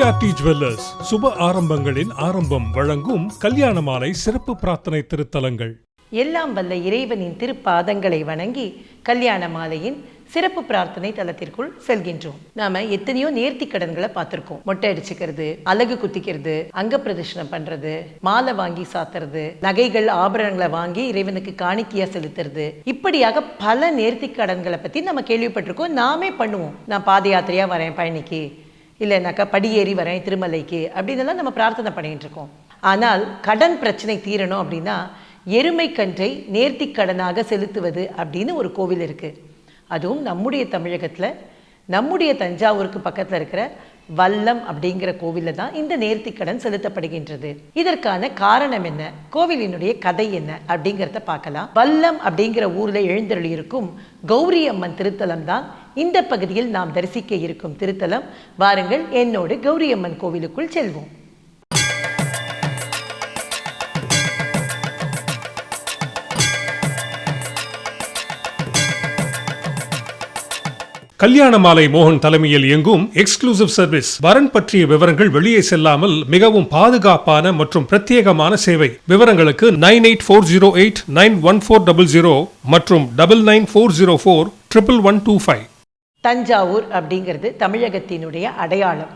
GRT jewellers சுப ஆரம்பங்களின் ஆரம்பம் வழங்கும் கல்யாண மாலை சிறப்பு பிரார்த்தனை திருத்தலங்கள். எல்லாம் வல்ல இறைவனின் திருப்பாதங்களை வணங்கி கல்யாண மாலையின் சிறப்பு பிரார்த்தனை தலத்திற்குள் செல்கின்றோம். நாம எத்தனையோ நேர்த்தி கடன்களை பார்த்திருக்கோம். மொட்டை அடிச்சுக்கிறது அழகு குத்திக்கிறது அங்க பிரதர்ஷனம் பண்றது மாலை வாங்கி சாத்துறது நகைகள் ஆபரணங்களை வாங்கி இறைவனுக்கு காணிக்கையா செலுத்துறது. இப்படியாக பல நேர்த்தி கடன்களை பத்தி நம்ம கேள்விப்பட்டிருக்கோம். நாமே பண்ணுவோம். நான் பாத யாத்திரையா வரேன் பழனிக்கு இல்லைனாக்கா படியேறி வரேன் திருமலைக்கு. அப்படின்னெல்லாம் நம்ம பிரார்த்தனை பண்ணிகிட்டு இருக்கோம். ஆனால் கடன் பிரச்சனை தீரணும் அப்படின்னா எருமை கன்றை நேர்த்தி கடனாக செலுத்துவது அப்படின்னு ஒரு கோவில் இருக்குது அதுவும் நம்முடைய தமிழகத்தில் நம்முடைய தஞ்சாவூருக்கு பக்கத்தில் இருக்கிற வல்லம் அப்படிங்கிற கோவிலில் தான் இந்த நேர்த்தி கடன் செலுத்தப்படுகின்றது. இதற்கான காரணம் என்ன? கோவிலினுடைய கதை என்ன? அப்படிங்கிறத பார்க்கலாம். வல்லம் அப்படிங்கிற ஊரில் எழுந்தருளியிருக்கும் கௌரி அம்மன் திருத்தலம் தான் இந்த பகுதியில் நாம் தரிசிக்க இருக்கும் திருத்தலம் வாருங்கள் என்னோடு கௌரியம்மன் கோவிலுக்குள் செல்வோம். கல்யாண மாலை மோகன் தலைமையில் இயங்கும் எக்ஸ்க்ளூசிவ் சர்வீஸ் வரன் பற்றிய விவரங்கள் வெளியே செல்லாமல் மிகவும் பாதுகாப்பான மற்றும் பிரத்யேகமான சேவை. விவரங்களுக்கு nine eight four zero eight nine one four double zero மற்றும் double nine four zero four triple one two five Thanjavur அப்படிங்கிறது தமிழகத்தினுடைய அடையாளம்.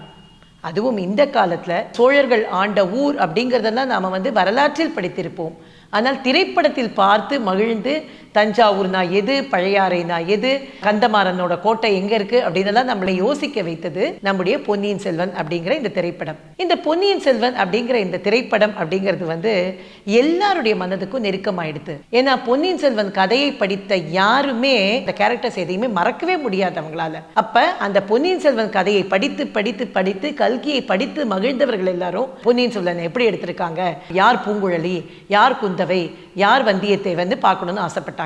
அதுவும் இந்த காலத்தில் சோழர்கள் ஆண்ட ஊர் அப்படிங்கிறதெல்லாம் நாம் வந்து வரலாற்றில் படித்திருப்போம். ஆனால் திரைப்படத்தில் பார்த்து மகிழ்ந்து தஞ்சாவூர்னா எது பழையாறைனா எது கந்தமாறனோட கோட்டை எங்க இருக்கு அப்படின்னு நம்மளை யோசிக்க வைத்தது நம்முடைய பொன்னியின் செல்வன் அப்படிங்கிற இந்த திரைப்படம். இந்த பொன்னியின் செல்வன் அப்படிங்கிற இந்த திரைப்படம் அப்படிங்கிறது வந்து எல்லாருடைய மனதுக்கும் நெருக்கமாயிடுது ஏன்னா பொன்னியின் செல்வன் கதையை படித்த யாருமே இந்த கேரக்டர்ஸ் எதையுமே மறக்கவே முடியாது அவங்களால. அப்ப அந்த பொன்னியின் செல்வன் கதையை படித்து படித்து படித்து கல்கியை படித்து மகிழ்ந்தவர்கள் எல்லாரும் பொன்னியின் செல்வன் எப்படி எடுத்திருக்காங்க? யார் பூங்குழலி? யார் குந்தவை? யார் வந்தியத்தேவன் பார்க்கணும்னு ஆசைப்பட்டாங்க.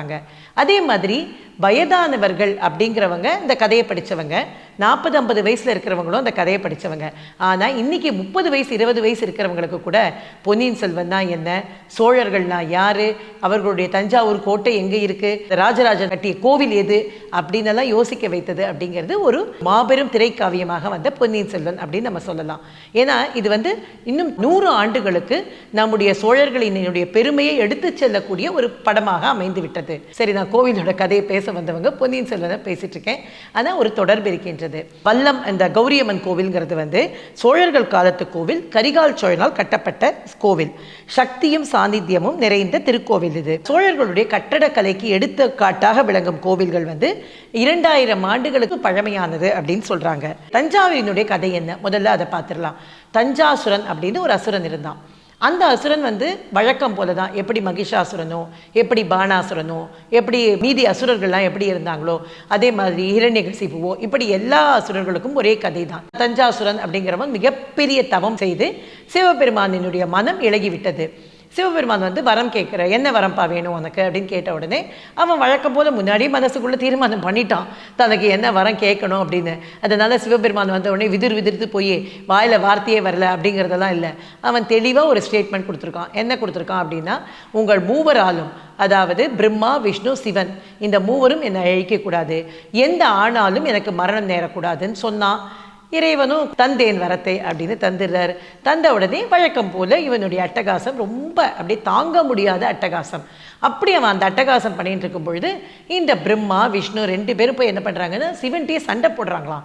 அதே மாதிரி வயதானவர்கள் அப்படிங்கிறவங்க இந்த கதையை படித்தவங்க நாற்பது ஐம்பது வயசில் இருக்கிறவங்களும் அந்த கதையை படித்தவங்க ஆனால் இன்னைக்கு முப்பது வயசு இருபது வயசு இருக்கிறவங்களுக்கு கூட பொன்னியின் செல்வன்னா என்ன சோழர்கள்னா யாரு அவர்களுடைய தஞ்சாவூர் கோட்டை எங்கே இருக்கு ராஜராஜன் கட்டிய கோவில் எது அப்படின்னு எல்லாம் யோசிக்க வைத்தது அப்படிங்கிறது ஒரு மாபெரும் திரைக்காவியமாக வந்த பொன்னியின் செல்வன் அப்படின்னு நம்ம சொல்லலாம். ஏன்னா இது வந்து இன்னும் நூறு ஆண்டுகளுக்கு நம்முடைய சோழர்களினுடைய பெருமையை எடுத்துச் செல்லக்கூடிய ஒரு படமாக அமைந்து விட்டது சரி நான் கோவிலோட கதையை பேச வந்தவங்க பொன்னியின் செல்வனை பேசிட்டு இருக்கேன். ஆனால் ஒரு தொடர்பு இருக்கின்றது. வல்லம் அந்த கௌரியம்மன் கோவில்ங்கிறது வந்து சோழர்கள் காலத்து கோவில் கரிகால் சோழனால் கட்டப்பட்ட கோவில். சக்தியும் சாநித்தியமும் நிறைந்த திருக்கோவில் இது. சோழர்களுடைய கட்டடக்கலைக்கு எடுத்துக்காட்டாக விளங்கும் கோவில்கள் வந்து இரண்டாயிரம் ஆண்டுகளுக்கு பழமையானது அப்படின்னு சொல்றாங்க. தஞ்சாவூரினுடைய கதை என்ன? முதல்ல அதை பார்த்துடலாம். தஞ்சாசுரன் அப்படின்னு ஒரு அசுரன் இருந்தான். அந்த அசுரன் வந்து வழக்கம் போல தான் எப்படி மகிஷாசுரனோ எப்படி பானாசுரனோ எப்படி மீதி அசுரர்கள்லாம் எப்படி இருந்தாங்களோ அதே மாதிரி ஹிரண்யகசிபுவோ இப்படி எல்லா அசுரர்களுக்கும் ஒரே கதை தான் தஞ்சாசுரன் அப்படிங்கிறவன் மிகப்பெரிய தவம் செய்து சிவபெருமானினுடைய மனம் இழகிவிட்டது சிவபெருமான் வந்து வரம் கேட்குற என்ன வரம்பா வேணும் உனக்கு? அப்படின்னு கேட்ட உடனே அவன் வழக்கம் போல் முன்னாடியே மனசுக்குள்ளே தீர்மானம் பண்ணிட்டான். தனக்கு என்ன வரம் கேட்கணும் அப்படின்னு. அதனால சிவபெருமான் வந்த உடனே விதிர் விதிர்த்து போய் வாயில் வார்த்தையே வரல அப்படிங்கிறதெல்லாம் இல்லை. அவன் தெளிவாக ஒரு ஸ்டேட்மெண்ட் கொடுத்துருக்கான். என்ன கொடுத்துருக்கான் அப்படின்னா உங்கள் மூவராலும் அதாவது பிரம்மா விஷ்ணு சிவன் இந்த மூவரும் என்னை அழிக்கக்கூடாது. எந்த ஆணாலும் எனக்கு மரணம் நேரக்கூடாதுன்னு சொன்னான். இறைவனும் தந்தேன் வரத்தை அப்படின்னு தந்துடுறாரு. தந்த உடனே வழக்கம் போல இவனுடைய அட்டகாசம் ரொம்ப அப்படியே தாங்க முடியாத அட்டகாசம். அப்படி அவன் அந்த அட்டகாசம் பண்ணிட்டு இருக்கும் பொழுது இந்த பிரம்மா விஷ்ணு ரெண்டு பேரும் போய் என்ன பண்ணுறாங்கன்னா சிவன்கிட்டயே சண்டை போடுறாங்களாம்.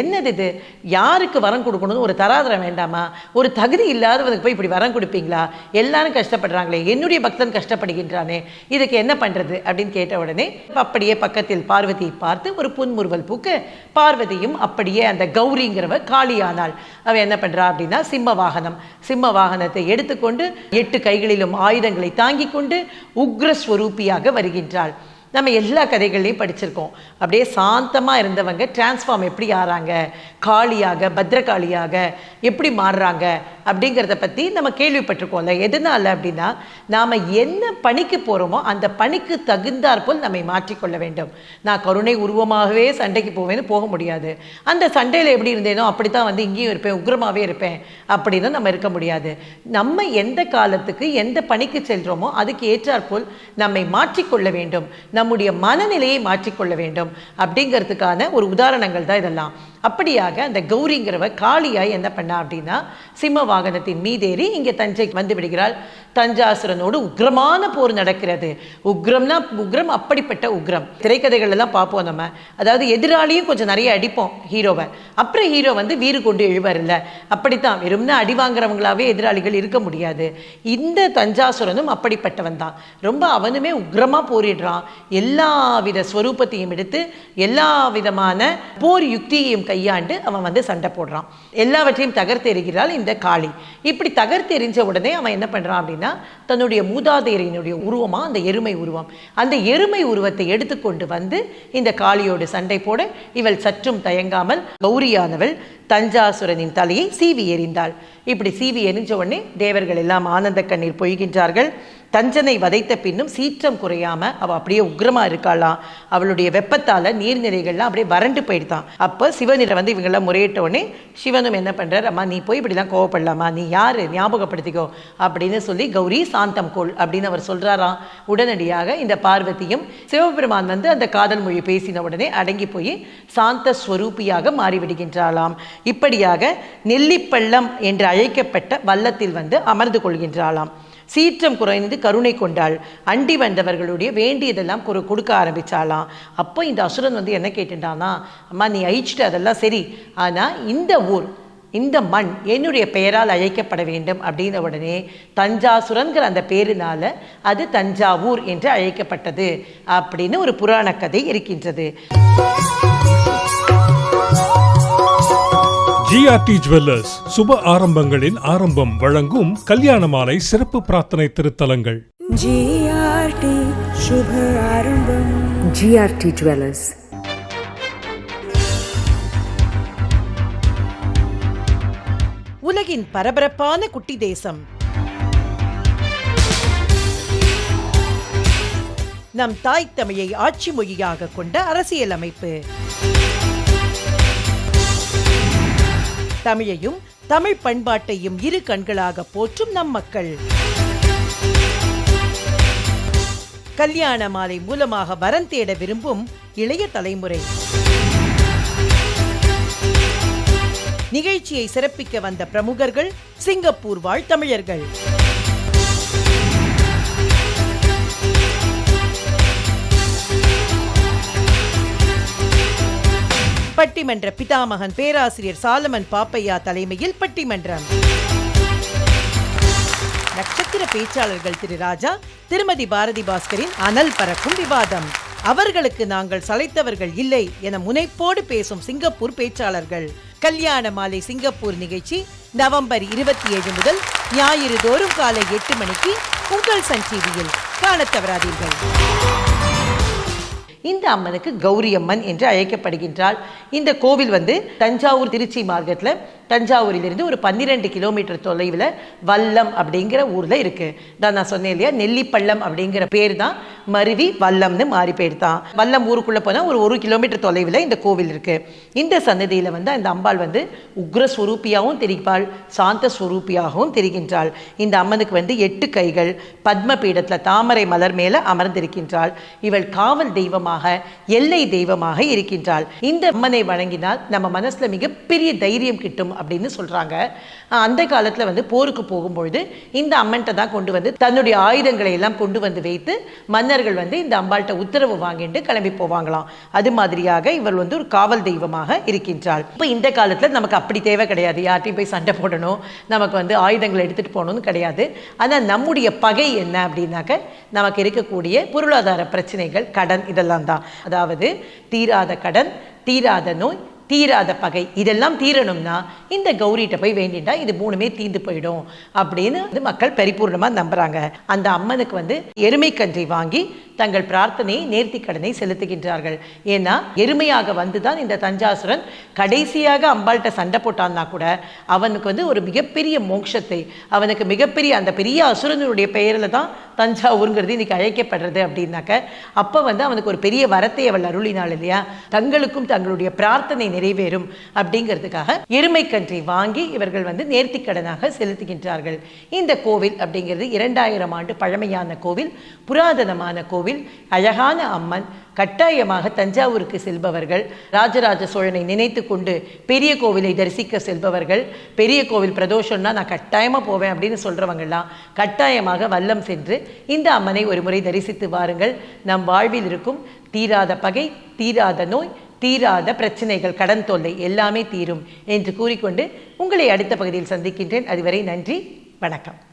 என்னது இது? யாருக்கு வரம் கொடுக்கணும்னு ஒரு தராதரம் வேண்டாமா? ஒரு தகுதி இல்லாதவனுக்கு போய் இப்படி வரம் கொடுப்பீங்களா? எல்லாரும் கஷ்டப்படுறாங்களே என்னுடைய பக்தன் கஷ்டப்படுகின்றானே இதுக்கு என்ன பண்ணுறது அப்படின்னு கேட்ட உடனே அப்படியே பக்கத்தில் பார்வதியை பார்த்து ஒரு புன்முறுவல் பூக்க பார்வதியும் அப்படியே அந்த கௌரிங்கிறவ காளியானாள் அவன் என்ன பண்றா அப்படின்னா சிம்ம வாகனம் சிம்ம வாகனத்தை எடுத்துக்கொண்டு எட்டு கைகளிலும் ஆயுதங்களை தாங்கி கொண்டு உக்ரஸ்வரூபியாக வருகின்றாள். நம்ம எல்லா கதைகள்லையும் படிச்சிருக்கோம். அப்படியே சாந்தமாக இருந்தவங்க டிரான்ஸ்ஃபார்ம் எப்படி ஆறாங்க காளியாக பத்ரகாளியாக எப்படி மாறுறாங்க அப்படிங்கிறத பற்றி நம்ம கேள்விப்பட்டிருக்கோம்ல எதனால அப்படின்னா நாம் என்ன பணிக்கு போகிறோமோ அந்த பணிக்கு தகுந்தாற்போல் நம்மை மாற்றிக்கொள்ள வேண்டும். நான் கருணை உருவமாகவே சண்டைக்கு போவேன்னு போக முடியாது. அந்த சண்டையில் எப்படி இருந்தேனோ அப்படி தான் வந்து இங்கேயும் இருப்பேன் உக்ரமாகவே இருப்பேன். அப்படின்னு நம்ம இருக்க முடியாது. நம்ம எந்த காலத்துக்கு எந்த பணிக்கு செல்கிறோமோ அதுக்கு ஏற்றாற்போல் நம்மை மாற்றிக்கொள்ள வேண்டும். நம்முடைய மனநிலையை மாற்றிக்கொள்ள வேண்டும். அப்படிங்கிறதுக்கான ஒரு உதாரணங்கள் தான் இதெல்லாம். அப்படியாக அந்த கௌரிங்கிறவ காளியாய் என்ன பண்ணா அப்படின்னா சிம்ம வாகனத்தின் மீதேறி இங்கே தஞ்சைக்கு வந்து விடுகிறாள். தஞ்சாசுரனோடு உக்ரமான போர் நடக்கிறது. உக்ரம்னா உக்ரம் அப்படிப்பட்ட உக்ரம். திரைக்கதைகள் எல்லாம் பார்ப்போம் நம்ம. அதாவது எதிராளியும் கொஞ்சம் நிறைய அடிப்போம் ஹீரோவை. அப்புறம் ஹீரோ வந்து வீறு கொண்டு எழுவார் இல்லை அப்படித்தான். வெறும்னா அடி வாங்குறவங்களாவே எதிராளிகள் இருக்க முடியாது. இந்த தஞ்சாசுரனும் அப்படிப்பட்டவன் தான். ரொம்ப அவனுமே உக்ரமா போரிடுறான். எல்லா வித ஸ்வரூபத்தையும் எடுத்து எல்லா விதமான போர் யுக்தியையும் கையாண்டு அவன் வந்து சண்டை போடுறான். எல்லாவற்றையும் தகர்த்தெறிகிறாள் இந்த காளி. இப்படி தகர்த்தெறிஞ்ச உடனே அவன் என்ன பண்ணுறான் அப்படின்னா தன்னுடைய மூதாதையரினுடைய உருவமா அந்த எருமை உருவம். அந்த எருமை உருவத்தை எடுத்துக்கொண்டு வந்து இந்த காளியோடு சண்டை போட இவள் சற்றும் தயங்காமல் கௌரியானவள் தஞ்சாசுரனின் தலையை சீவி எறிந்தாள். இப்படி சீவி எரிஞ்ச உடனே தேவர்கள் எல்லாம் ஆனந்த கண்ணீர் பொய்கின்றார்கள். தஞ்சனை வதைத்த பின்னும் சீற்றம் குறையாம அவ அப்படியே உக்ரமா இருக்காளாம் அவளுடைய வெப்பத்தால நீர்நிலைகள்லாம் அப்படியே வறண்டு போயிடுதான். அப்போ சிவனிடம் வந்து இவங்கெல்லாம் முறையிட்ட உடனே சிவனும் என்ன பண்ணுறார் அம்மா நீ போய் இப்படிலாம் கோவப்படலாமா? நீ யாரு? ஞாபகப்படுத்திக்கோ. அப்படின்னு சொல்லி கௌரி சாந்தம் கோள் அப்படின்னு அவர் சொல்றாராம். உடனடியாக இந்த பார்வதியும் சிவபெருமான் வந்து அந்த காதல் மொழி பேசின உடனே அடங்கி போய் சாந்த ஸ்வரூபியாக மாறிவிடுகின்றாளாம். இப்படியாக நெல்லிப்பள்ளம் என்று அழைக்கப்பட்ட வல்லத்தில் வந்து அமர்ந்து கொள்கின்றாளாம். சீற்றம் குறைந்து கருணை கொண்டாள். அண்டி வந்தவர்களுடைய வேண்டியதெல்லாம் கொடுக்க ஆரம்பித்தாளாம் அப்போ இந்த அசுரன் வந்து என்ன கேட்டுட்டானா அம்மா நீ அழிச்சிட்டு அதெல்லாம் சரி. ஆனால் இந்த ஊர் இந்த மண் என்னுடைய பெயரால் அழைக்கப்பட வேண்டும் அப்படின்ன உடனே தஞ்சாசுரன்கிற அந்த பேரினால அது தஞ்சாவூர் என்று அழைக்கப்பட்டது அப்படின்னு ஒரு புராண கதை இருக்கின்றது. ஜிஆர்டி ஜுவல்லர்ஸ் சுப ஆரம்பங்களின் ஆரம்பம் வழங்கும் கல்யாண மாலை சிறப்பு பிரார்த்தனை திருத்தலங்கள். ஜிஆர்டி शुभ ஆரம்பம். ஜிஆர்டி ஜுவல்லர்ஸ் உலகின் பரபரப்பான குட்டி தேசம். நம் தாய் தமிழை ஆட்சி மொழியாக கொண்ட அரசியலமைப்பு. தமிழையும் தமிழ் பண்பாட்டையும் இரு கண்களாக போற்றும் நம் மக்கள். கல்யாண மாலை மூலமாக வரந்தேட விரும்பும் இளைய தலைமுறை. நிகழ்ச்சியை சிறப்பிக்க வந்த பிரமுகர்கள் சிங்கப்பூர் வாழ் தமிழர்கள். பட்டிமன்ற பிதாமகன் பேராசிரியர் சாலமன் பாப்பையா தலைமையில் பட்டிமன்றம். நட்சத்திர பேச்சாளர்கள் திரு ராஜா திருமதி பாரதி பாஸ்கரின் அனல் பறக்கும் விவாதம். அவர்களுக்கு நாங்கள் சளைத்தவர்கள் இல்லை என முனைப்போடு பேசும் சிங்கப்பூர் பேச்சாளர்கள். கல்யாண மாலை சிங்கப்பூர் நிகழ்ச்சி நவம்பர் இருபத்தி ஏழு முதல் ஞாயிறு தோறும் காலை எட்டு மணிக்கு உங்கள் சன் டிவியில் காணத் தவறாதீர்கள். இந்த அம்மனுக்கு கௌரி அம்மன் என்று அழைக்கப்படுகின்றாள். இந்த கோவில் வந்து தஞ்சாவூர் திருச்சி மார்க்கத்தில் தஞ்சாவூரிலிருந்து ஒரு பன்னிரெண்டு கிலோமீட்டர் தொலைவில் வல்லம் அப்படிங்கிற ஊரில் இருக்குது தான் நான் சொன்னேன் இல்லையா? நெல்லிப்பள்ளம் அப்படிங்கிற பேர் தான் மருவி வல்லம்னு மாறி பேர் தான் வல்லம் ஊருக்குள்ளே போனால் ஒரு ஒரு கிலோமீட்டர் தொலைவில் இந்த கோவில் இருக்குது இந்த சன்னதியில் வந்து அந்த அம்பாள் வந்து உக்ரஸ்வரூபியாகவும் தெரிப்பாள் சாந்த ஸ்வரூபியாகவும் தெரிகின்றாள். இந்த அம்மனுக்கு வந்து எட்டு கைகள். பத்ம பீடத்தில் தாமரை மலர் மேலே அமர்ந்திருக்கின்றாள். இவள் காவல் தெய்வமாக எல்லை தெய்வமாக இருக்கின்றாள். இந்த அம்மனை வணங்கினால் நம்ம மனசுல மிகப்பெரிய தைரியம் கிட்டும் அப்படின்னு சொல்றாங்க. அந்த காலத்துல வந்து போருக்கு போகும்பொழுது இந்த அம்மன்கிட்ட தான் கொண்டு வந்து தன்னுடைய ஆயுதங்களை எல்லாம் கொண்டு வந்து வைத்து மன்னர்கள் வந்து இந்த அம்பாள்கிட்ட உத்தரவு வாங்கிட்டு கிளம்பி போவாங்களாம். அது மாதிரியாக இவள் வந்து ஒரு காவல் தெய்வமாக இருக்கின்றாள். இப்போ இந்த காலத்துல நமக்கு அப்படி தேவை கிடையாது. யார்ட்டையும் போய் சண்டை போடணும். நமக்கு வந்து ஆயுதங்களை எடுத்துட்டு போகணும்னு கிடையாது. ஆனால் நம்முடைய பகை என்ன அப்படின்னாக்க நமக்கு இருக்கக்கூடிய பொருளாதார பிரச்சனைகள் கடன் இதெல்லாம் தான் அதாவது தீராத கடன் தீராத நோய் தீராத பகை. இதெல்லாம் தீரணும்னா இந்த கௌரிகிட்ட போய் வேண்டிண்டா இது மூணுமே தீந்து போயிடும் அப்படின்னு வந்து மக்கள் பரிபூர்ணமாக நம்புறாங்க. அந்த அம்மனுக்கு வந்து எருமை கன்றை வாங்கி தங்கள் பிரார்த்தனையை நேர்த்தி கடனை செலுத்துகின்றார்கள். ஏன்னா எருமையாக வந்து தான் இந்த தஞ்சாசுரன் கடைசியாக அம்பாள்கிட்ட சண்டை போட்டான்னா கூட அவனுக்கு வந்து ஒரு மிகப்பெரிய மோட்சத்தை அவனுக்கு மிகப்பெரிய அந்த பெரிய அசுரனுடைய பெயரில் தான் தஞ்சாவூருங்கிறது இன்னைக்கு அழைக்கப்படுறது அப்படின்னாக்க அப்போ வந்து அவனுக்கு ஒரு பெரிய வரத்தை அவள் அருளினாள் இல்லையா? தங்களுக்கும் தங்களுடைய பிரார்த்தனை நிறைவேறும் அப்படிங்கிறதுக்காக கன்றி வாங்கி இவர்கள் வந்து நேர்த்திக்கடனாக செலுத்துகின்றார்கள். இந்த கோவில் அப்படிங்கிறது இரண்டாயிரம் ஆண்டு பழமையான கோவில் புராதனமான கோவில். அழகான அம்மன் கட்டாயமாக தஞ்சாவூருக்கு செல்பவர்கள். ராஜராஜ சோழனை நினைத்து கொண்டு பெரிய கோவிலை தரிசிக்க செல்பவர்கள். பெரிய கோவில் பிரதோஷம்னா நான் கட்டாயமாக போவேன் அப்படின்னு சொல்கிறவங்கெல்லாம் கட்டாயமாக வல்லம் சென்று இந்த அம்மனை ஒரு முறை தரிசித்து வாருங்கள். நம் வாழ்வில் இருக்கும் தீராத பகை தீராத நோய் தீராத பிரச்சனைகள் கடன் தொல்லை எல்லாமே தீரும் என்று கூறிக்கொண்டு உங்களை அடுத்த பகுதியில் சந்திக்கின்றேன். அதுவரை நன்றி வணக்கம்.